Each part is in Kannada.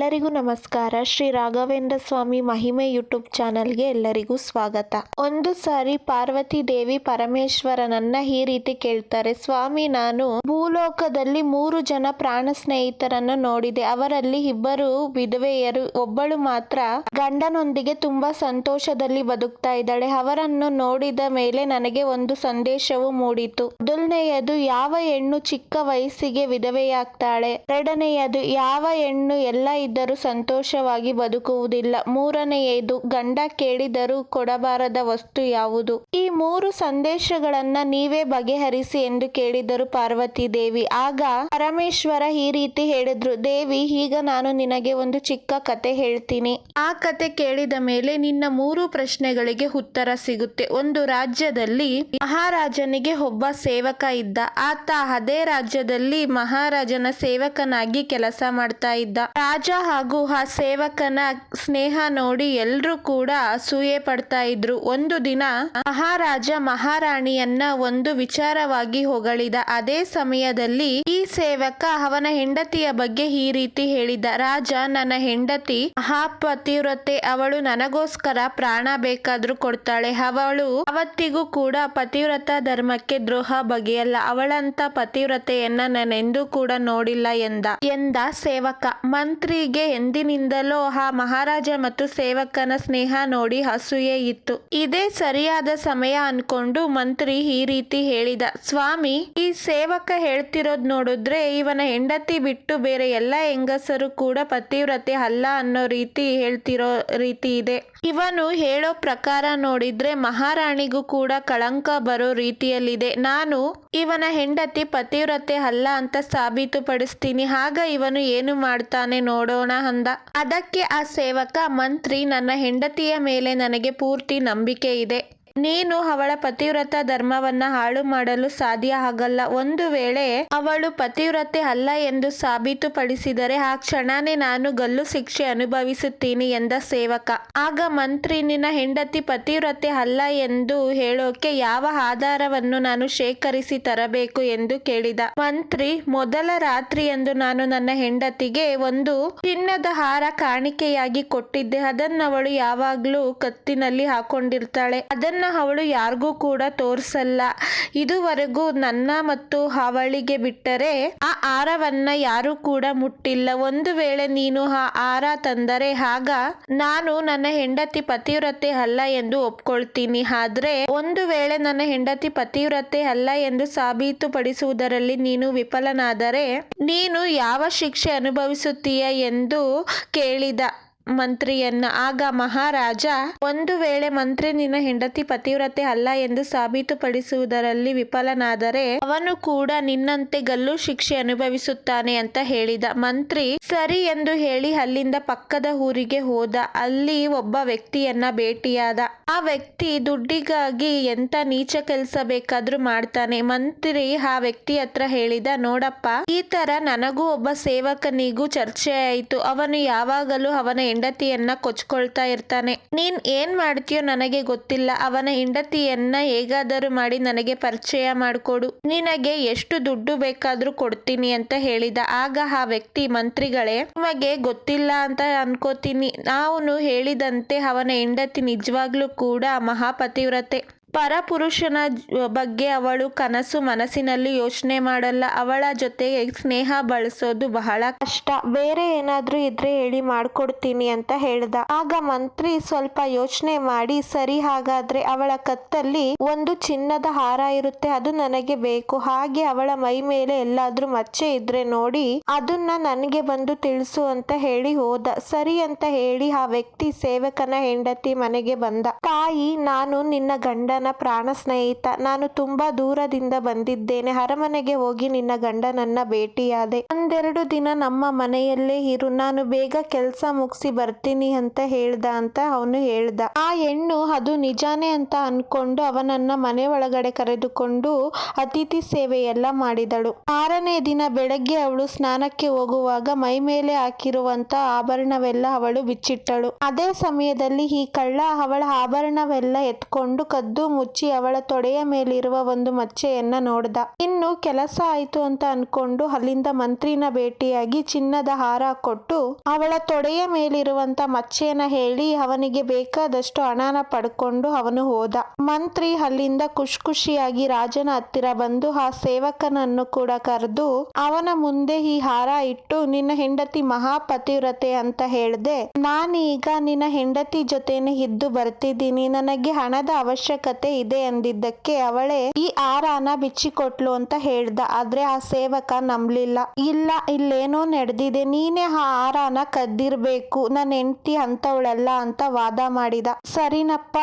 ಎಲ್ಲರಿಗೂ ನಮಸ್ಕಾರ. ಶ್ರೀ ರಾಘವೇಂದ್ರ ಸ್ವಾಮಿ ಮಹಿಮೆ ಯೂಟ್ಯೂಬ್ ಚಾನಲ್ಗೆ ಎಲ್ಲರಿಗೂ ಸ್ವಾಗತ. ಒಂದು ಸಾರಿ ಪಾರ್ವತಿ ದೇವಿ ಪರಮೇಶ್ವರನನ್ನ ಈ ರೀತಿ ಕೇಳ್ತಾರೆ, ಸ್ವಾಮಿ, ನಾನು ಭೂಲೋಕದಲ್ಲಿ ಮೂರು ಜನ ಪ್ರಾಣ ಸ್ನೇಹಿತರನ್ನು ನೋಡಿದೆ. ಅವರಲ್ಲಿ ಇಬ್ಬರು ವಿಧವೆಯರು, ಒಬ್ಬಳು ಮಾತ್ರ ಗಂಡನೊಂದಿಗೆ ತುಂಬಾ ಸಂತೋಷದಲ್ಲಿ ಬದುಕ್ತಾ ಇದ್ದಾಳೆ. ಅವರನ್ನು ನೋಡಿದ ಮೇಲೆ ನನಗೆ ಒಂದು ಸಂದೇಶವು ಮೂಡಿತು. ಮೊದಲನೆಯದು, ಯಾವ ಹೆಣ್ಣು ಚಿಕ್ಕ ವಯಸ್ಸಿಗೆ ವಿಧವೆಯಾಗ್ತಾಳೆ? ಎರಡನೆಯದು, ಯಾವ ಹೆಣ್ಣು ಎಲ್ಲ ಇದ್ದರೂ ಸಂತೋಷವಾಗಿ ಬದುಕುವುದಿಲ್ಲ. ಮೂರನೆಯದು, ಗಂಡ ಕೇಳಿದರೂ ಕೊಡಬಾರದ ವಸ್ತು ಯಾವುದು? ಈ ಮೂರು ಸಂದೇಶಗಳನ್ನ ನೀವೇ ಬಗೆಹರಿಸಿ ಎಂದು ಕೇಳಿದರು ಪಾರ್ವತಿ ದೇವಿ. ಆಗ ಪರಮೇಶ್ವರ ಈ ರೀತಿ ಹೇಳಿದ್ರು, ದೇವಿ, ಈಗ ನಾನು ನಿನಗೆ ಒಂದು ಚಿಕ್ಕ ಕತೆ ಹೇಳ್ತೀನಿ. ಆ ಕತೆ ಕೇಳಿದ ಮೇಲೆ ನಿನ್ನ ಮೂರು ಪ್ರಶ್ನೆಗಳಿಗೆ ಉತ್ತರ ಸಿಗುತ್ತೆ. ಒಂದು, ರಾಜ್ಯದಲ್ಲಿ ಮಹಾರಾಜನಿಗೆ ಒಬ್ಬ ಸೇವಕ ಇದ್ದ. ಆತ ಅದೇ ರಾಜ್ಯದಲ್ಲಿ ಮಹಾರಾಜನ ಸೇವಕನಾಗಿ ಕೆಲಸ ಮಾಡ್ತಾ ಇದ್ದ. ರಾಜ ಹಾಗೂ ಆ ಸೇವಕನ ಸ್ನೇಹ ನೋಡಿ ಎಲ್ರೂ ಕೂಡ ಅಸೂಯೆ ಪಡ್ತಾ ಇದ್ರು. ಒಂದು ದಿನ ಮಹಾರಾಜ ಮಹಾರಾಣಿಯನ್ನ ಒಂದು ವಿಚಾರವಾಗಿ ಹೊಗಳಿದ. ಅದೇ ಸಮಯದಲ್ಲಿ ಈ ಸೇವಕ ಅವನ ಹೆಂಡತಿಯ ಬಗ್ಗೆ ಈ ರೀತಿ ಹೇಳಿದ. ರಾಜ, ನನ್ನ ಹೆಂಡತಿ ಮಹಾಪತಿವ್ರತೆ. ಅವಳು ನನಗೋಸ್ಕರ ಪ್ರಾಣ ಬೇಕಾದ್ರೂ ಕೊಡ್ತಾಳೆ. ಅವಳು ಅವತ್ತಿಗೂ ಕೂಡ ಪತಿವ್ರತ ಧರ್ಮಕ್ಕೆ ದ್ರೋಹ ಬಗೆಯಲ್ಲ. ಅವಳಂತ ಪತಿವ್ರತೆಯನ್ನ ನಾನೆಂದೂ ಕೂಡ ನೋಡಿಲ್ಲ ಎಂದ. ಎಂದ ಸೇವಕ. ಮಂತ್ರಿಗೆ ಎಂದಿನಿಂದಲೋ ಆ ಮಹಾರಾಜ ಮತ್ತು ಸೇವಕನ ಸ್ನೇಹ ನೋಡಿ ಅಸೂಯೆ ಇತ್ತು. ಇದೇ ಸರಿಯಾದ ಸಮಯ ಅನ್ಕೊಂಡು ಮಂತ್ರಿ ಈ ರೀತಿ ಹೇಳಿದ, ಸ್ವಾಮಿ, ಈ ಸೇವಕ ಹೇಳ್ತಿರೋದ್ ನೋಡಿದ್ರೆ ಇವನ ಹೆಂಡತಿ ಬಿಟ್ಟು ಬೇರೆ ಎಲ್ಲ ಹೆಂಗಸರು ಕೂಡ ಪತಿವ್ರತೆ ಅಲ್ಲ ಅನ್ನೋ ರೀತಿ ಹೇಳ್ತಿರೋ ರೀತಿ ಇದೆ. ಇವನು ಹೇಳೋ ಪ್ರಕಾರ ನೋಡಿದ್ರೆ ಮಹಾರಾಣಿಗೂ ಕೂಡ ಕಳಂಕ ಬರೋ ರೀತಿಯಲ್ಲಿದೆ. ನಾನು ಇವನ ಹೆಂಡತಿ ಪತಿವ್ರತೆ ಅಲ್ಲ ಅಂತ ಸಾಬೀತುಪಡಿಸ್ತೀನಿ. ಆಗ ಇವನು ಏನು ಮಾಡ್ತಾನೆ ನೋಡೋಣ ಅಂದ. ಅದಕ್ಕೆ ಆ ಸೇವಕ ಮಂತ್ರಿ ನನ್ನ ಹೆಂಡತಿಯ ಮೇಲೆ ನನಗೆ ಪೂರ್ತಿ ನಂಬಿಕೆ ಇದೆ. ನೀನು ಅವಳ ಪತಿವ್ರತ ಧರ್ಮವನ್ನ ಹಾಳು ಮಾಡಲು ಸಾಧ್ಯ ಆಗಲ್ಲ. ಒಂದು ವೇಳೆ ಅವಳು ಪತಿವ್ರತೆ ಅಲ್ಲ ಎಂದು ಸಾಬೀತುಪಡಿಸಿದರೆ ಆ ಕ್ಷಣನೇ ನಾನು ಗಲ್ಲು ಶಿಕ್ಷೆ ಅನುಭವಿಸುತ್ತೀನಿ ಎಂದ ಸೇವಕ. ಆಗ ಮಂತ್ರಿ, ನಿನ್ನ ಹೆಂಡತಿ ಪತಿವ್ರತೆ ಅಲ್ಲ ಎಂದು ಹೇಳೋಕೆ ಯಾವ ಆಧಾರವನ್ನು ನಾನು ಶೇಖರಿಸಿ ತರಬೇಕು ಎಂದು ಕೇಳಿದ. ಮಂತ್ರಿ, ಮೊದಲ ರಾತ್ರಿಯಂದು ನಾನು ನನ್ನ ಹೆಂಡತಿಗೆ ಒಂದು ಚಿನ್ನದ ಹಾರ ಕಾಣಿಕೆಯಾಗಿ ಕೊಟ್ಟಿದ್ದೆ. ಅದನ್ನವಳು ಯಾವಾಗ್ಲೂ ಕತ್ತಿನಲ್ಲಿ ಹಾಕೊಂಡಿರ್ತಾಳೆ. ಅದನ್ನ ಅವಳು ಯಾರಿಗೂ ಕೂಡ ತೋರಿಸಲ್ಲ. ಇದುವರೆಗೂ ನನ್ನ ಮತ್ತು ಅವಳಿಗೆ ಬಿಟ್ಟರೆ ಆ ಆರವನ್ನ ಯಾರು ಕೂಡ ಮುಟ್ಟಿಲ್ಲ. ಒಂದು ವೇಳೆ ನೀನು ಆ ಹಾರ ತಂದರೆ ಆಗ ನಾನು ನನ್ನ ಹೆಂಡತಿ ಪತಿವ್ರತೆ ಅಲ್ಲ ಎಂದು ಒಪ್ಕೊಳ್ತೀನಿ. ಆದ್ರೆ ಒಂದು ವೇಳೆ ನನ್ನ ಹೆಂಡತಿ ಪತಿವ್ರತೆ ಅಲ್ಲ ಎಂದು ಸಾಬೀತುಪಡಿಸುವುದರಲ್ಲಿ ನೀನು ವಿಫಲನಾದರೆ ನೀನು ಯಾವ ಶಿಕ್ಷೆ ಅನುಭವಿಸುತ್ತೀಯ ಎಂದು ಕೇಳಿದ. ಮಂತ್ರಿಯನ್ನ. ಆಗ ಮಹಾರಾಜ, ಒಂದು ವೇಳೆ ಮಂತ್ರಿ ನಿನ್ನ ಹೆಂಡತಿ ಪತಿವ್ರತೆ ಅಲ್ಲ ಎಂದು ಸಾಬೀತುಪಡಿಸುವುದರಲ್ಲಿ ವಿಫಲನಾದರೆ ಅವನು ಕೂಡ ನಿನ್ನಂತೆ ಗಲ್ಲು ಶಿಕ್ಷೆ ಅನುಭವಿಸುತ್ತಾನೆ ಅಂತ ಹೇಳಿದ. ಮಂತ್ರಿ, ಸರಿ ಎಂದು ಹೇಳಿ ಅಲ್ಲಿಂದ ಪಕ್ಕದ ಊರಿಗೆ ಹೋದ. ಅಲ್ಲಿ ಒಬ್ಬ ವ್ಯಕ್ತಿಯನ್ನ ಭೇಟಿಯಾದ. ಆ ವ್ಯಕ್ತಿ ದುಡ್ಡಿಗಾಗಿ ಎಂತ ನೀಚ ಕೆಲಸ ಬೇಕಾದ್ರೂ ಮಾಡ್ತಾನೆ. ಮಂತ್ರಿ ಆ ವ್ಯಕ್ತಿ ಹತ್ರ ಹೇಳಿದ, ನೋಡಪ್ಪ, ಈ ತರ ನನಗೂ ಒಬ್ಬ ಸೇವಕನಿಗೂ ಚರ್ಚೆ ಆಯಿತು. ಅವನು ಯಾವಾಗಲೂ ಅವನ ಹೆಂಡತಿಯನ್ನ ಕೊಚ್ಕೊಳ್ತಾ ಇರ್ತಾನೆ. ನೀನ್ ಏನ್ ಮಾಡ್ತೀಯೋ ನನಗೆ ಗೊತ್ತಿಲ್ಲ. ಅವನ ಹೆಂಡತಿಯನ್ನ ಹೇಗಾದರೂ ಮಾಡಿ ನನಗೆ ಪರಿಚಯ ಮಾಡಿಕೊಡು. ನಿನಗೆ ಎಷ್ಟು ದುಡ್ಡು ಬೇಕಾದ್ರೂ ಕೊಡ್ತೀನಿ ಅಂತ ಹೇಳಿದ. ಆಗ ಆ ವ್ಯಕ್ತಿ, ಮಂತ್ರಿಗಳೇ, ನಿಮಗೆ ಗೊತ್ತಿಲ್ಲ ಅಂತ ಅನ್ಕೋತೀನಿ. ನಾವು ಹೇಳಿದಂತೆ ಅವನ ಹೆಂಡತಿ ನಿಜವಾಗ್ಲೂ ಕೂಡ ಮಹಾಪತಿವ್ರತೆ. ಪರಪುರುಷನ ಬಗ್ಗೆ ಅವಳು ಕನಸು ಮನಸ್ಸಿನಲ್ಲಿ ಯೋಚನೆ ಮಾಡಲ್ಲ. ಅವಳ ಜೊತೆ ಸ್ನೇಹ ಬಳಸೋದು ಬಹಳ ಕಷ್ಟ. ಬೇರೆ ಏನಾದ್ರೂ ಇದ್ರೆ ಹೇಳಿ ಮಾಡ್ಕೊಡ್ತೀನಿ ಅಂತ ಹೇಳ್ದ. ಆಗ ಮಂತ್ರಿ ಸ್ವಲ್ಪ ಯೋಚನೆ ಮಾಡಿ, ಸರಿ ಹಾಗಾದ್ರೆ ಅವಳ ಕತ್ತಲ್ಲಿ ಒಂದು ಚಿನ್ನದ ಹಾರ ಇರುತ್ತೆ, ಅದು ನನಗೆ ಬೇಕು. ಹಾಗೆ ಅವಳ ಮೈ ಮೇಲೆ ಎಲ್ಲಾದ್ರೂ ಮಚ್ಚೆ ಇದ್ರೆ ನೋಡಿ, ಅದನ್ನ ನನಗೆ ಬಂದು ತಿಳಿಸು ಅಂತ ಹೇಳಿ ಹೋದ. ಸರಿ ಅಂತ ಹೇಳಿ ಆ ವ್ಯಕ್ತಿ ಸೇವಕನ ಹೆಂಡತಿ ಮನೆಗೆ ಬಂದ. ತಾಯಿ, ನಾನು ನಿನ್ನ ಗಂಡನ ಪ್ರಾಣ ಸ್ನೇಹಿತ, ನಾನು ತುಂಬಾ ದೂರದಿಂದ ಬಂದಿದ್ದೇನೆ. ಅರಮನೆಗೆ ಹೋಗಿ ನಿನ್ನ ಗಂಡನನ್ನ ಭೇಟಿಯಾದೆ. ಒಂದೆರಡು ದಿನ ನಮ್ಮ ಮನೆಯಲ್ಲೇ ಇರು. ನಾನು ಬೇಗ ಕೆಲಸ ಮುಗಿಸಿ ಬರ್ತೀನಿ ಅಂತ ಹೇಳ್ದ ಅಂತ ಅವನು ಹೇಳ್ದ. ಆ ಹೆಣ್ಣು, ಅದು ನಿಜಾನೇ ಅಂತ ಅನ್ಕೊಂಡು ಅವನನ್ನ ಮನೆ ಒಳಗಡೆ ಕರೆದುಕೊಂಡು ಅತಿಥಿ ಸೇವೆಯೆಲ್ಲ ಮಾಡಿದಳು. ಆರನೇ ದಿನ ಬೆಳಗ್ಗೆ ಅವಳು ಸ್ನಾನಕ್ಕೆ ಹೋಗುವಾಗ ಮೈ ಮೇಲೆ ಹಾಕಿರುವಂತ ಆಭರಣವೆಲ್ಲ ಅವಳು ಬಿಚ್ಚಿಟ್ಟಳು. ಅದೇ ಸಮಯದಲ್ಲಿ ಈ ಕಳ್ಳ ಅವಳ ಆಭರಣವೆಲ್ಲ ಎತ್ಕೊಂಡು ಕದ್ದು ಮುಚ್ಚಿ ಅವಳ ತೊಡೆಯ ಮೇಲಿರುವ ಒಂದು ಮಚ್ಚೆಯನ್ನ ನೋಡ್ದ. ಇನ್ನು ಕೆಲಸ ಆಯ್ತು ಅಂತ ಅನ್ಕೊಂಡು ಅಲ್ಲಿಂದ ಮಂತ್ರಿನ ಭೇಟಿಯಾಗಿ ಚಿನ್ನದ ಹಾರ ಕೊಟ್ಟು ಅವಳ ತೊಡೆಯ ಮೇಲಿರುವಂತ ಮಚ್ಚೆಯನ್ನ ಹೇಳಿ ಅವನಿಗೆ ಬೇಕಾದಷ್ಟು ಹಣನ ಪಡ್ಕೊಂಡು ಅವನು ಹೋದ. ಮಂತ್ರಿ ಅಲ್ಲಿಂದ ಖುಷ್ ಖುಷಿಯಾಗಿ ರಾಜನ ಹತ್ತಿರ ಬಂದು ಆ ಸೇವಕನನ್ನು ಕೂಡ ಕರೆದು, ಅವನ ಮುಂದೆ ಈ ಹಾರ ಇಟ್ಟು ನಿನ್ನ ಹೆಂಡತಿ ಮಹಾಪತಿವ್ರತೆ ಅಂತ ಹೇಳ್ದೆ, ನಾನೀಗ ನಿನ್ನ ಹೆಂಡತಿ ಜೊತೆನೆ ಇದ್ದು ಬರ್ತಿದ್ದೀನಿ, ನನಗೆ ಹಣದ ಅವಶ್ಯಕತೆ ಇದೆ ಅಂದಿದ್ದಕ್ಕೆ ಅವಳೇ ಈ ಹಾರಾನ ಬಿಚ್ಚಿಕೊಟ್ಲು ಅಂತ ಹೇಳ್ದ. ಆದ್ರೆ ಆ ಸೇವಕ ನಂಬ್ಲಿಲ್ಲ. ಇಲ್ಲ, ಇಲ್ಲೇನೋ ನಡೆದಿದೆ. ನೀನೇ ಆ ಹಾರಾನ ಕದ್ದಿರ್ಬೇಕು. ನನ್ನ ಹೆಂಡತಿ ಅಂತವಳೆಲ್ಲ ಅಂತ ವಾದ ಮಾಡಿದ. ಸರಿನಪ್ಪ,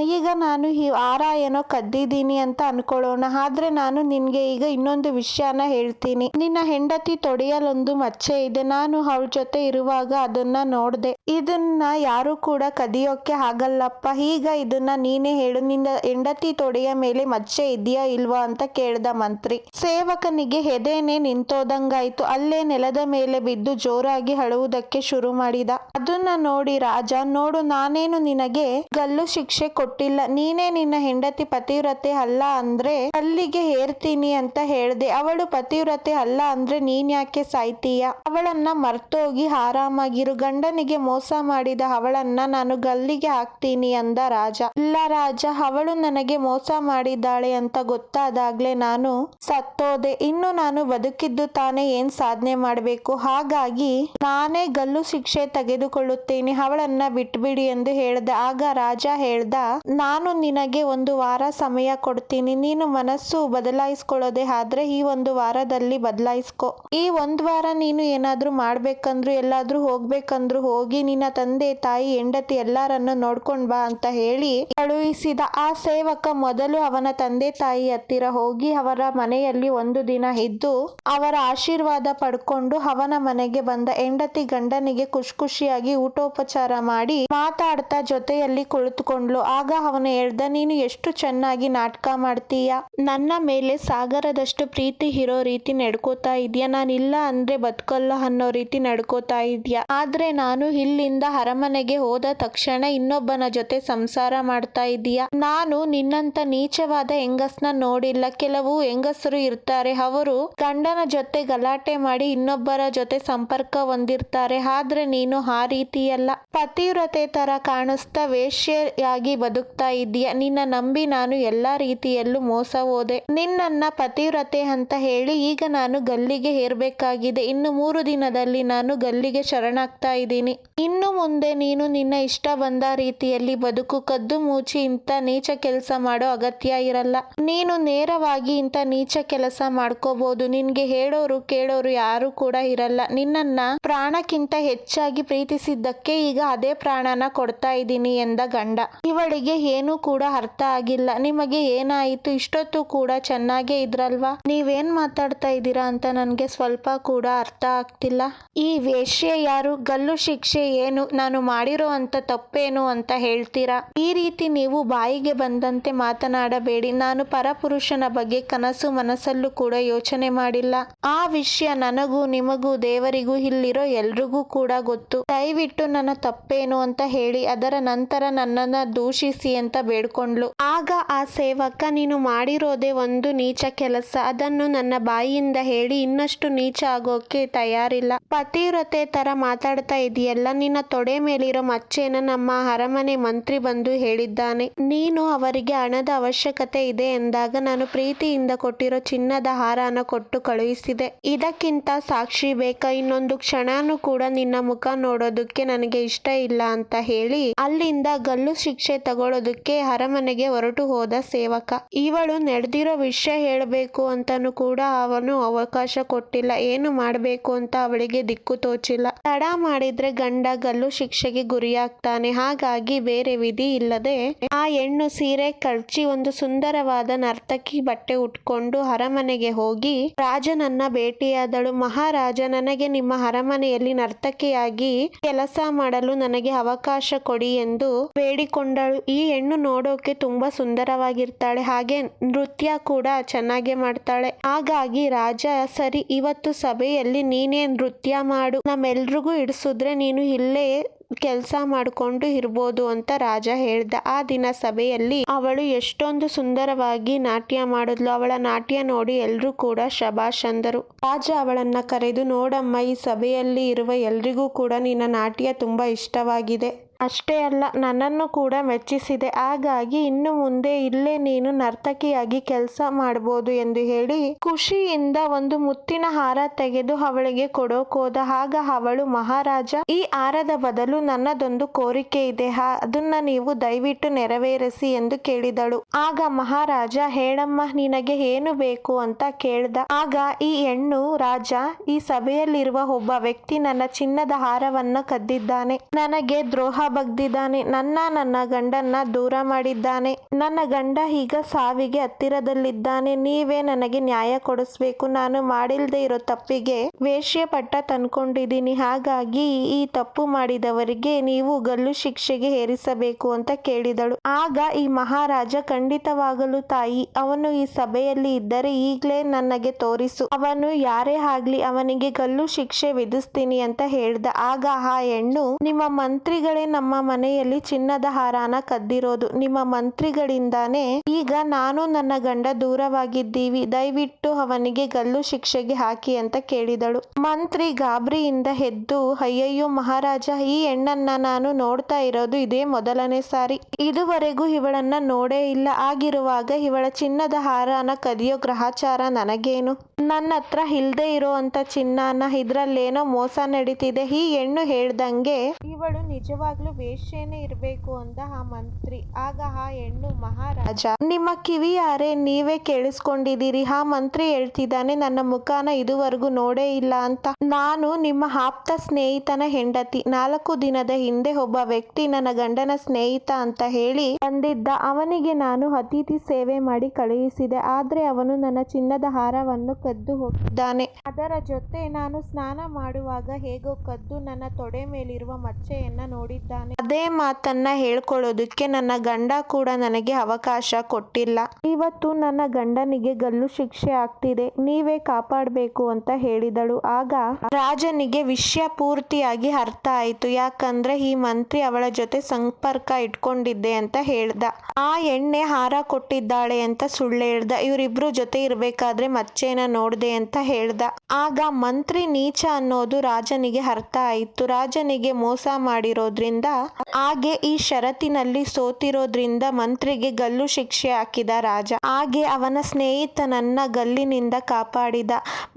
ಈಗ ನಾನು ಈ ಹಾರ ಏನೋ ಕದ್ದಿದ್ದೀನಿ ಅಂತ ಅನ್ಕೊಳ್ಳೋಣ. ಆದ್ರೆ ನಾನು ನಿನ್ಗೆ ಈಗ ಇನ್ನೊಂದು ವಿಷಯನ ಹೇಳ್ತೀನಿ. ನಿನ್ನ ಹೆಂಡತಿ ತೊಡೆಯಲೊಂದು ಮಚ್ಚೆ ಇದೆ. ನಾನು ಅವಳ ಜೊತೆ ಇರುವಾಗ ಅದನ್ನ ನೋಡ್ದೆ. ಇದನ್ನ ಯಾರು ಕೂಡ ಕದಿಯೋಕೆ ಆಗಲ್ಲಪ್ಪ. ಈಗ ಇದನ್ನ ನೀನೇ ಹೇಳು. ನಿನ್ನ ಹೆಂಡತಿ ತೊಡೆಯ ಮೇಲೆ ಮಚ್ಚೆ ಇದೆಯಾ ಇಲ್ವಾ ಅಂತ ಕೇಳ್ದ ಮಂತ್ರಿ. ಸೇವಕನಿಗೆ ಹೆದೇನೆ ನಿಂತೋದಂಗಾಯ್ತು. ಅಲ್ಲೇ ನೆಲದ ಮೇಲೆ ಬಿದ್ದು ಜೋರಾಗಿ ಅಳುವುದಕ್ಕೆ ಶುರು ಮಾಡಿದ. ಅದನ್ನ ನೋಡಿ ರಾಜ, ನೋಡು ನಾನೇನು ನಿನಗೆ ಗಲ್ಲು ಶಿಕ್ಷೆ ಕೊಟ್ಟಿಲ್ಲ. ನೀನೇ ನಿನ್ನ ಹೆಂಡತಿ ಪತಿವ್ರತೆ ಅಲ್ಲ ಅಂದ್ರೆ ಅಲ್ಲಿಗೆ ಹೇರ್ತೀನಿ ಅಂತ ಹೇಳ್ದೆ. ಅವಳು ಪತಿವ್ರತೆ ಅಲ್ಲ ಅಂದ್ರೆ ನೀನ್ ಯಾಕೆ ಸಾಯ್ತೀಯ? ಅವಳನ್ನ ಮರ್ತೋಗಿ ಆರಾಮಾಗಿರು ಗಂಡನಿಗೆ ಮೋಸ ಮಾಡಿದ ಅವಳನ್ನ ನಾನು ಗಲ್ಲಿಗೆ ಹಾಕ್ತೀನಿ ಅಂದ ರಾಜ. ಇಲ್ಲ ರಾಜ, ಅವಳು ನನಗೆ ಮೋಸ ಮಾಡಿದ್ದಾಳೆ ಅಂತ ಗೊತ್ತಾದಾಗ್ಲೇ ನಾನು ಸತ್ತೋದೆ. ಇನ್ನು ನಾನು ಬದುಕಿದ್ದು ತಾನೇ ಏನ್ ಸಾಧನೆ ಮಾಡಬೇಕು? ಹಾಗಾಗಿ ನಾನೇ ಗಲ್ಲು ಶಿಕ್ಷೆ ತೆಗೆದುಕೊಳ್ಳುತ್ತೇನೆ. ಅವಳನ್ನ ಬಿಟ್ಬಿಡಿ ಎಂದು ಹೇಳ್ದ. ಆಗ ರಾಜ ಹೇಳ್ದ, ನಾನು ನಿನಗೆ ಒಂದು ವಾರ ಸಮಯ ಕೊಡ್ತೀನಿ. ನೀನು ಮನಸ್ಸು ಬದಲಾಯಿಸ್ಕೊಳ್ಳೋದೆ. ಆದ್ರೆ ಈ ಒಂದು ವಾರದಲ್ಲಿ ಬದಲಾಯಿಸ್ಕೊ. ಈ ಒಂದ್ ವಾರ ನೀನು ಏನಾದ್ರೂ ಮಾಡ್ಬೇಕಂದ್ರು, ಎಲ್ಲಾದ್ರೂ ಹೋಗ್ಬೇಕಂದ್ರು ಹೋಗಿ, ನಿನ್ನ ತಂದೆ, ತಾಯಿ, ಹೆಂಡತಿ ಎಲ್ಲಾರನ್ನು ನೋಡ್ಕೊಂಡ್ ಬಾ ಅಂತ ಹೇಳಿ ಕಳುಹಿಸಿದ. ಆ ಸೇವಕ ಮೊದಲು ಅವನ ತಂದೆ ತಾಯಿ ಹತ್ತಿರ ಹೋಗಿ ಅವರ ಮನೆಯಲ್ಲಿ ಒಂದು ದಿನ ಇದ್ದು ಅವರ ಆಶೀರ್ವಾದ ಪಡ್ಕೊಂಡು ಅವನ ಮನೆಗೆ ಬಂದ ಹೆಂಡತಿ ಗಂಡನಿಗೆ ಖುಷಿ ಖುಷಿಯಾಗಿ ಊಟೋಪಚಾರ ಮಾಡಿ ಮಾತಾಡ್ತಾ ಜೊತೆಯಲ್ಲಿ ಕುಳಿತುಕೊಂಡ್ಲು ಆಗ ಅವನು ಹೇಳ್ದ, ನೀನು ಎಷ್ಟು ಚೆನ್ನಾಗಿ ನಾಟಕ ಮಾಡ್ತೀಯ? ನನ್ನ ಮೇಲೆ ಸಾಗರದಷ್ಟು ಪ್ರೀತಿ ಇರೋ ರೀತಿ ನಡ್ಕೋತಾ ಇದೀಯ? ನಾನು ಇಲ್ಲ ಅಂದ್ರೆ ಬದುಕಲ್ಲ ಅನ್ನೋ ರೀತಿ ನಡ್ಕೋತಾ ಇದೀಯ? ಆದ್ರೆ ನಾನು ಇಲ್ಲಿಂದ ಅರಮನೆಗೆ ಹೋದ ತಕ್ಷಣ ಇನ್ನೊಬ್ಬನ ಜೊತೆ ಸಂಸಾರ ಮಾಡ್ತಾ ಇದೀಯ? ನಾನು ನಿನ್ನಂತ ನೀಚವಾದ ಹೆಂಗಸ್ನ ನೋಡಿಲ್ಲ. ಕೆಲವು ಹೆಂಗಸರು ಇರ್ತಾರೆ. ಅವರು ಗಂಡನ ಜೊತೆ ಗಲಾಟೆ ಮಾಡಿ ಇನ್ನೊಬ್ಬರ ಜೊತೆ ಸಂಪರ್ಕ ಹೊಂದಿರ್ತಾರೆ. ಆದ್ರೆ ನೀನು ಆ ರೀತಿಯಲ್ಲ. ಪತಿವ್ರತೆ ತರ ಕಾಣಿಸ್ತಾ ವೇಶ್ಯೆಯಾಗಿ ಬದುಕ್ತಾ ಇದೀಯ ನಿನ್ನ ನಂಬಿ ನಾನು ಎಲ್ಲಾ ರೀತಿಯಲ್ಲೂ ಮೋಸ ಹೋದೆ. ನಿನ್ನನ್ನ ಪತಿವ್ರತೆ ಅಂತ ಹೇಳಿ ಈಗ ನಾನು ಗಲ್ಲಿಗೆ ಹೇರ್ಬೇಕಾಗಿದೆ ಇನ್ನು ಮೂರು ದಿನದಲ್ಲಿ ನಾನು ಗಲ್ಲಿಗೆ ಶರಣಾಗ್ತಾ ಇದ್ದೀನಿ. ಇನ್ನು ಮುಂದೆ ನೀನು ನಿನ್ನ ಇಷ್ಟ ಬಂದ ರೀತಿಯಲ್ಲಿ ಬದುಕು. ಕದ್ದು ಮೂಚಿ ಇಂಥ ನೀಚ ಕೆಲಸ ಮಾಡೋ ಅಗತ್ಯ ಇರಲ್ಲ. ನೀನು ನೇರವಾಗಿ ಇಂಥ ನೀಚ ಕೆಲಸ ಮಾಡ್ಕೋಬಹುದು ನಿನ್ಗೆ ಹೇಳೋರು ಕೇಳೋರು ಯಾರು ಕೂಡ ಇರಲ್ಲ. ನಿನ್ನನ್ನ ಪ್ರಾಣಕ್ಕಿಂತ ಹೆಚ್ಚಾಗಿ ಪ್ರೀತಿಸಿದ್ದಕ್ಕೆ ಈಗ ಅದೇ ಪ್ರಾಣನ ಕೊಡ್ತಾ ಇದ್ದೀನಿ ಎಂದ ಗಂಡ. ಇವಳಿಗೆ ಏನೂ ಕೂಡ ಅರ್ಥ ಆಗಿಲ್ಲ. ನಿಮಗೆ ಏನಾಯಿತು? ಇಷ್ಟೊತ್ತು ಕೂಡ ಚೆನ್ನಾಗೇ ಇದ್ರಲ್ವಾ? ನೀವೇನ್ ಮಾತಾಡ್ತಾ ಇದ್ದೀರಾ ಅಂತ ನನಗೆ ಸ್ವಲ್ಪ ಕೂಡ ಅರ್ಥ ಆಗ್ತಿಲ್ಲ. ಈ ವೇಷ್ಯ ಯಾರು? ಗಲ್ಲು ಶಿಕ್ಷೆ ಏನು? ನಾನು ಮಾಡಿರೋ ಅಂತ ತಪ್ಪೇನು ಅಂತ ಹೇಳ್ತೀರಾ? ಈ ರೀತಿ ನೀವು ಬಾಯಿಗೆ ಬಂದಂತೆ ಮಾತನಾಡಬೇಡಿ. ನಾನು ಪರಪುರುಷನ ಬಗ್ಗೆ ಕನಸು ಮನಸ್ಸಲ್ಲೂ ಕೂಡ ಯೋಚನೆ ಮಾಡಿಲ್ಲ. ಆ ವಿಷಯ ನನಗೂ ನಿಮಗೂ ದೇವರಿಗೂ ಇಲ್ಲಿರೋ ಎಲ್ರಿಗೂ ಕೂಡ ಗೊತ್ತು. ದಯವಿಟ್ಟು ನನ್ನ ತಪ್ಪೇನು ಅಂತ ಹೇಳಿ, ಅದರ ನಂತರ ನನ್ನನ್ನ ದೂಷಿಸಿ ಅಂತ ಬೇಡ್ಕೊಂಡ್ಲು. ಆಗ ಆ ಸೇವಕ, ನೀನು ಮಾಡಿರೋದೇ ಒಂದು ನೀಚ ಕೆಲಸ. ಅದನ್ನು ನನ್ನ ಬಾಯಿಯಿಂದ ಹೇಳಿ ಇನ್ನಷ್ಟು ನೀಚ ಆಗೋಕೆ ತಯಾರಿಲ್ಲ. ಪತಿವ್ರತೆ ತರ ಮಾತಾಡ್ತಾ ಇದೆಯಲ್ಲ, ನಿನ್ನ ತೊಡೆ ಮೇಲಿರೋ ಮಚ್ಚೇನ ನಮ್ಮ ಅರಮನೆ ಮಂತ್ರಿ ಬಂದು ಹೇಳಿದ್ದಾನೆ. ನೀನು ಅವರಿಗೆ ಹಣದ ಅವಶ್ಯಕತೆ ಇದೆ ಎಂದಾಗ ನಾನು ಪ್ರೀತಿಯಿಂದ ಕೊಟ್ಟಿರೋ ಚಿನ್ನದ ಹಾರನ ಕೊಟ್ಟು ಕಳುಹಿಸಿದೆ. ಇದಕ್ಕಿಂತ ಸಾಕ್ಷಿ ಬೇಕಾ? ಇನ್ನೊಂದು ಕ್ಷಣನೂ ಕೂಡ ನಿನ್ನ ಮುಖ ನೋಡೋದಕ್ಕೆ ನನಗೆ ಇಷ್ಟ ಇಲ್ಲ ಅಂತ ಹೇಳಿ ಅಲ್ಲಿಂದ ಗಲ್ಲು ಶಿಕ್ಷೆ ತಗೊಳ್ಳೋದಕ್ಕೆ ಅರಮನೆಗೆ ಹೊರಟು ಹೋದ ಸೇವಕ. ಇವಳು ನಡೆದಿರೋ ವಿಷಯ ಹೇಳಬೇಕು ಅಂತಾನು ಕೂಡ ಅವನು ಅವಕಾಶ ಕೊಟ್ಟಿಲ್ಲ. ಏನು ಮಾಡಬೇಕು ಅಂತ ಅವಳಿಗೆ ದಿಕ್ಕು ತೋಚಿಲ್ಲ. ತಡ ಮಾಡಿದ್ರೆ ಗಂಡ ಗಲ್ಲು ಶಿಕ್ಷೆಗೆ ಗುರಿಯಾಗ್ತಾನೆ. ಹಾಗಾಗಿ ಬೇರೆ ವಿಧಿ ಇಲ್ಲದೆ ಆ ಹೆಣ್ಣು ಸೀರೆ ಕಳ್ಚಿ ಒಂದು ಸುಂದರವಾದ ನರ್ತಕಿ ಬಟ್ಟೆ ಉಟ್ಕೊಂಡು ಅರಮನೆಗೆ ಹೋಗಿ, ರಾಜನನ್ನ ಭೇಟಿಯಾದಳು. ಮಹಾರಾಜ, ನನಗೆ ನಿಮ್ಮ ಅರಮನೆಯಲ್ಲಿ ನರ್ತಕಿಯಾಗಿ ಕೆಲಸ ಮಾಡಲು ನನಗೆ ಅವಕಾಶ ಕೊಡಿ ಎಂದು ಬೇಡಿಕೊಂಡಳು. ಈ ಹೆಣ್ಣು ನೋಡೋಕೆ ತುಂಬಾ ಸುಂದರವಾಗಿರ್ತಾಳೆ. ಹಾಗೆ ನೃತ್ಯ ಕೂಡ ಚೆನ್ನಾಗೆ ಮಾಡ್ತಾಳೆ. ಹಾಗಾಗಿ ರಾಜ, ಸರಿ, ಇವತ್ತು ಸಭೆಯಲ್ಲಿ ನೀನೇ ನೃತ್ಯ ಮಾಡು. ನಮ್ಮೆಲ್ರಿಗೂ ಇಡಿಸಿದ್ರೆ ನೀನು ಇಲ್ಲೇ ಕೆಲಸ ಮಾಡಿಕೊಂಡು ಇರ್ಬೋದು ಅಂತ ರಾಜ ಹೇಳ್ದ. ಆ ದಿನ ಸಭೆಯಲ್ಲಿ ಅವಳು ಎಷ್ಟೊಂದು ಸುಂದರವಾಗಿ ನಾಟ್ಯ ಮಾಡಿದ್ಲು. ಅವಳ ನಾಟ್ಯ ನೋಡಿ ಎಲ್ರೂ ಕೂಡ ಶಬಾಷ್ ಅಂದರು ರಾಜ ಅವಳನ್ನ ಕರೆದು, ನೋಡಮ್ಮ, ಈ ಸಭೆಯಲ್ಲಿ ಇರುವ ಎಲ್ರಿಗೂ ಕೂಡ ನಿನ್ನ ನಾಟ್ಯ ತುಂಬಾ ಇಷ್ಟವಾಗಿದೆ. ಅಷ್ಟೇ ಅಲ್ಲ, ನನ್ನನ್ನು ಕೂಡ ಮೆಚ್ಚಿಸಿದೆ. ಹಾಗಾಗಿ ಇನ್ನು ಮುಂದೆ ಇಲ್ಲೇ ನೀನು ನರ್ತಕಿಯಾಗಿ ಕೆಲಸ ಮಾಡ್ಬೋದು ಎಂದು ಹೇಳಿ ಖುಷಿಯಿಂದ ಒಂದು ಮುತ್ತಿನ ಹಾರ ತೆಗೆದು ಅವಳಿಗೆ ಕೊಡೋಕೋದ ಆಗ ಅವಳು, ಮಹಾರಾಜ, ಈ ಹಾರದ ಬದಲು ನನ್ನದೊಂದು ಕೋರಿಕೆ ಇದೆ. ಅದನ್ನ ನೀವು ದಯವಿಟ್ಟು ನೆರವೇರಿಸಿ ಎಂದು ಕೇಳಿದಳು. ಆಗ ಮಹಾರಾಜ, ಹೇಳಮ್ಮ, ನಿನಗೆ ಏನು ಬೇಕು? ಅಂತ ಕೇಳ್ದ. ಆಗ ಈ ಹೆಣ್ಣು, ರಾಜ, ಈ ಸಭೆಯಲ್ಲಿರುವ ಒಬ್ಬ ವ್ಯಕ್ತಿ ನನ್ನ ಚಿನ್ನದ ಹಾರವನ್ನ ಕದ್ದಿದ್ದಾನೆ. ನನಗೆ ದ್ರೋಹ ಬಗ್ದಿದ್ದಾನೆ. ನನ್ನ ನನ್ನ ಗಂಡನ್ನ ದೂರ ಮಾಡಿದ್ದಾನೆ. ನನ್ನ ಗಂಡ ಈಗ ಸಾವಿಗೆ ಹತ್ತಿರದಲ್ಲಿದ್ದಾನೆ. ನೀವೇ ನನಗೆ ನ್ಯಾಯ ಕೊಡಿಸ್ಬೇಕು. ನಾನು ಮಾಡಿಲ್ದೇ ಇರೋ ತಪ್ಪಿಗೆ ವೇಶ್ಯ ಪಟ್ಟ ತಂದ್ಕೊಂಡಿದ್ದೀನಿ. ಹಾಗಾಗಿ ಈ ತಪ್ಪು ಮಾಡಿದವರಿಗೆ ನೀವು ಗಲ್ಲು ಶಿಕ್ಷೆಗೆ ಹೇರಿಸಬೇಕು ಅಂತ ಕೇಳಿದಳು. ಆಗ ಈ ಮಹಾರಾಜ ಖಂಡಿತವಾಗಲು ತಾಯಿ, ಅವನು ಈ ಸಭೆಯಲ್ಲಿ ಇದ್ದರೆ ಈಗಲೇ ನನಗೆ ತೋರಿಸು. ಅವನು ಯಾರೇ ಆಗ್ಲಿ ಅವನಿಗೆ ಗಲ್ಲು ಶಿಕ್ಷೆ ವಿಧಿಸ್ತೀನಿ ಅಂತ ಹೇಳ್ದ. ಆಗ ಆ ಹೆಣ್ಣು, ನಿಮ್ಮ ಮಂತ್ರಿಗಳೇ ನಮ್ಮ ಮನೆಯಲ್ಲಿ ಚಿನ್ನದ ಹಾರಾನ ಕದ್ದಿರೋದು. ನಿಮ್ಮ ಮಂತ್ರಿಗಳಿಂದಾನೇ ಈಗ ನಾನು ನನ್ನ ಗಂಡ ದೂರವಾಗಿದ್ದೀವಿ. ದಯವಿಟ್ಟು ಅವನಿಗೆ ಗಲ್ಲು ಶಿಕ್ಷೆಗೆ ಹಾಕಿ ಅಂತ ಕೇಳಿದಳು. ಮಂತ್ರಿ ಗಾಬರಿಯಿಂದ ಎದ್ದು ಅಯ್ಯಯ್ಯೋ ಮಹಾರಾಜ, ಈ ಹೆಣ್ಣನ್ನ ನಾನು ನೋಡ್ತಾ ಇರೋದು ಇದೇ ಮೊದಲನೇ ಸಾರಿ. ಇದುವರೆಗೂ ಇವಳನ್ನ ನೋಡೇ ಇಲ್ಲ. ಆಗಿರುವಾಗ ಇವಳ ಚಿನ್ನದ ಹಾರಾನ ಕದಿಯೋ ಗ್ರಹಾಚಾರ ನನಗೇನು? ನನ್ನ ಹತ್ರ ಇಲ್ದೇ ಇರೋಂತ ಚಿನ್ನನ, ಇದ್ರಲ್ಲೇನೋ ಮೋಸ ನಡೀತಿದೆ. ಈ ಹೆಣ್ಣು ಹೇಳ್ದಂಗೆ ಇವಳು ನಿಜವಾಗ್ಲೂ ವೇಶ್ಯೇನೆ ಇರಬೇಕು ಅಂದ ಆ ಮಂತ್ರಿ. ಆಗ ಆ ಹೆಣ್ಣು ಮಹಾರಾಜ, ನಿಮ್ಮ ಕಿವಿಯಾರೆ ನೀವೇ ಕೇಳಿಸ್ಕೊಂಡಿದ್ದೀರಿ. ಆ ಮಂತ್ರಿ ಹೇಳ್ತಿದ್ದಾನೆ, ನನ್ನ ಮುಖಾನ ಇದುವರೆಗೂ ನೋಡೇ ಇಲ್ಲ ಅಂತ. ನಾನು ನಿಮ್ಮ ಆಪ್ತ ಸ್ನೇಹಿತನ ಹೆಂಡತಿ. ನಾಲ್ಕು ದಿನದ ಹಿಂದೆ ಒಬ್ಬ ವ್ಯಕ್ತಿ ನನ್ನ ಗಂಡನ ಸ್ನೇಹಿತ ಅಂತ ಹೇಳಿ ಬಂದಿದ್ದ ಅವನಿಗೆ ನಾನು ಅತಿಥಿ ಸೇವೆ ಮಾಡಿ ಕಳುಹಿಸಿದೆ. ಆದ್ರೆ ಅವನು ನನ್ನ ಚಿನ್ನದ ಹಾರವನ್ನು ಕದ್ದು ಹೋಗಿದ್ದಾನೆ. ಅದರ ಜೊತೆ ನಾನು ಸ್ನಾನ ಮಾಡುವಾಗ ಹೇಗೋ ಕದ್ದು ನನ್ನ ತೊಡೆ ಮೇಲಿರುವ ಮಚ್ಚೆಯನ್ನ ನೋಡಿದ್ದಾನೆ ಅದೇ ಮಾತನ್ನ ಹೇಳ್ಕೊಳ್ಳೋದಕ್ಕೆ ನನ್ನ ಗಂಡ ಕೂಡ ನನಗೆ ಅವಕಾಶ ಕೊಟ್ಟಿಲ್ಲ. ಇವತ್ತು ನನ್ನ ಗಂಡನಿಗೆ ಗಲ್ಲು ಶಿಕ್ಷೆ ಆಗ್ತಿದೆ. ನೀವೇ ಕಾಪಾಡಬೇಕು ಅಂತ ಹೇಳಿದಳು. ಆಗ ರಾಜನಿಗೆ ವಿಷಯ ಪೂರ್ತಿಯಾಗಿ ಅರ್ಥ ಆಯ್ತು. ಯಾಕಂದ್ರೆ ಈ ಮಂತ್ರಿ ಅವಳ ಜೊತೆ ಸಂಪರ್ಕ ಇಟ್ಕೊಂಡಿದ್ದೆ ಅಂತ ಹೇಳ್ದ. ಆ ಎಣ್ಣೆ ಹಾರ ಕೊಟ್ಟಿದ್ದಾಳೆ ಅಂತ ಸುಳ್ಳು ಹೇಳ್ದ. ಇವರಿಬ್ರು ಜೊತೆ ಇರ್ಬೇಕಾದ್ರೆ ಮಚ್ಚೇನ ನೋಡ್ದೆ ಅಂತ ಹೇಳ್ದ. ಆಗ ಮಂತ್ರಿ ನೀಚ ಅನ್ನೋದು ರಾಜನಿಗೆ ಅರ್ಥ ಆಯಿತು. ರಾಜನಿಗೆ ಮೋಸ ಮಾಡಿರೋದ್ರಿಂದ, ಹಾಗೆ ಈ ಷರತ್ತಿನಲ್ಲಿ ಸೋತಿರೋದ್ರಿಂದ ಮಂತ್ರಿಗೆ ಗಲ್ಲು ಶಿಕ್ಷೆ ಹಾಕಿದ ರಾಜ. ಹಾಗೆ ಅವನ ಸ್ನೇಹಿತನನ್ನ ಗಲ್ಲಿನಿಂದ ಕಾಪಾಡಿದ.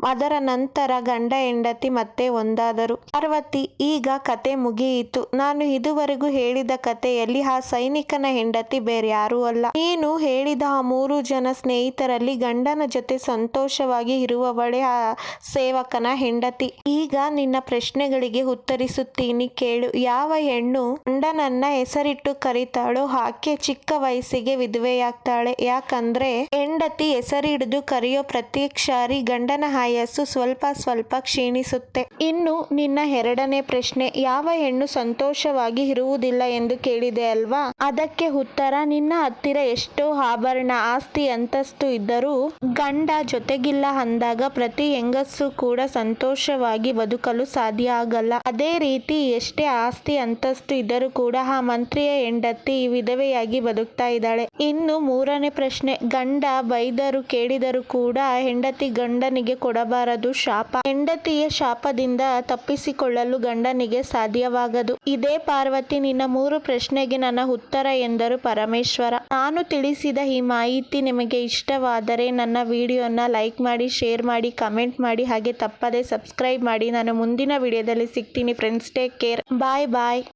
ಅದರ ನಂತರ ಗಂಡ, ಹೆಂಡತಿ ಮತ್ತೆ ಒಂದಾದರು. ಪಾರ್ವತಿ, ಈಗ ಕತೆ ಮುಗಿಯಿತು. ನಾನು ಇದುವರೆಗೂ ಹೇಳಿದ ಕಥೆಯಲ್ಲಿ ಆ ಸೈನಿಕನ ಹೆಂಡತಿ ಬೇರೆ ಯಾರೂ ಅಲ್ಲ. ನೀನು ಹೇಳಿದ ಆ ಮೂರು ಜನ ಸ್ನೇಹಿತರಲ್ಲಿ ಗಂಡನ ಜೊತೆ ಸಂತೋಷವಾಗಿ ಇರುವವಳೆ ಆ ಸೇವಕನ ಹೆಂಡತಿ. ಈಗ ನಿನ್ನ ಪ್ರಶ್ನೆಗಳಿಗೆ ಉತ್ತರಿಸುತ್ತೀನಿ ಕೇಳು. ಯಾವ ಹೆಣ್ಣು ಗಂಡನನ್ನ ಹೆಸರಿಟ್ಟು ಕರೀತಾಳೋ ಆಕೆ ಚಿಕ್ಕ ವಯಸ್ಸಿಗೆ ವಿಧವೆಯಾಗ್ತಾಳೆ. ಯಾಕಂದ್ರೆ ಹೆಂಡತಿ ಹೆಸರಿಡಿದು ಕರೆಯೋ ಪ್ರತ್ಯಕ್ಷಾರಿ ಗಂಡನ ಆಯಸ್ಸು ಸ್ವಲ್ಪ ಸ್ವಲ್ಪ ಕ್ಷೀಣಿಸುತ್ತೆ. ಇನ್ನು ನಿನ್ನ ಎರಡನೇ ಪ್ರಶ್ನೆ, ಯಾವ ಹೆಣ್ಣು ಸಂತೋಷವಾಗಿ ಇರುವುದಿಲ್ಲ ಎಂದು ಕೇಳಿದೆ ಅಲ್ವಾ? ಅದಕ್ಕೆ ಉತ್ತರ, ನಿನ್ನ ಹತ್ತಿರ ಎಷ್ಟೋ ಆಭರಣ, ಆಸ್ತಿ, ಅಂತಸ್ತು ಇದ್ದರೂ ಗಂಡ ಜೊತೆಗಿಲ್ಲ ಅಂದಾಗ ಪ್ರತಿ ಹೆಂಗಸು ಕೂಡ ಸಂತೋಷವಾಗಿ ಬದುಕಲು ಸಾಧ್ಯ ಆಗಲ್ಲ ಅದೇ ರೀತಿ ಎಷ್ಟೇ ಆಸ್ತಿ, ಅಂತಸ್ತು ಇದ್ದರೂ ಕೂಡ ಆ ಮಂತ್ರಿಯ ಹೆಂಡತಿ ವಿಧವೆಯಾಗಿ ಬದುಕ್ತಾ ಇದ್ದಾಳೆ. ಇನ್ನು ಮೂರನೇ ಪ್ರಶ್ನೆ, ಗಂಡ ಬೈದರು ಕೇಳಿದರೂ ಕೂಡ ಹೆಂಡತಿ ಗಂಡನಿಗೆ ಕೊಡಬಾರದು ಶಾಪ. ಹೆಂಡತಿಯ ಶಾಪದಿಂದ ತಪ್ಪಿಸಿಕೊಳ್ಳಲು ಗಂಡನಿಗೆ ಸಾಧ್ಯವಾಗದು. ಇದೇ ಪಾರ್ವತಿ, ನಿನ್ನ ಮೂರು ಪ್ರಶ್ನೆಗೆ ನನ್ನ ಉತ್ತರ ಎಂದರು ಪರಮೇಶ್ವರ. ನಾನು ತಿಳಿಸಿದ ಈ ಮಾಹಿತಿ ನಿಮಗೆ ಇಷ್ಟವಾದರೆ ನನ್ನ ವಿಡಿಯೋನ ಲೈಕ್ ಮಾಡಿ, ಶೇರ್ ಮಾಡಿ, ಕಮೆಂಟ್ ಮಾಡಿ ಹಾಗೆ ತಪ್ಪದೆ ಸಬ್ಸ್ಕ್ರೈಬ್ ಮಾಡಿ. ನಾನು ಮುಂದಿನ ವಿಡಿಯೋದಲ್ಲಿ ಸಿಗ್ತೀನಿ friends take care bye bye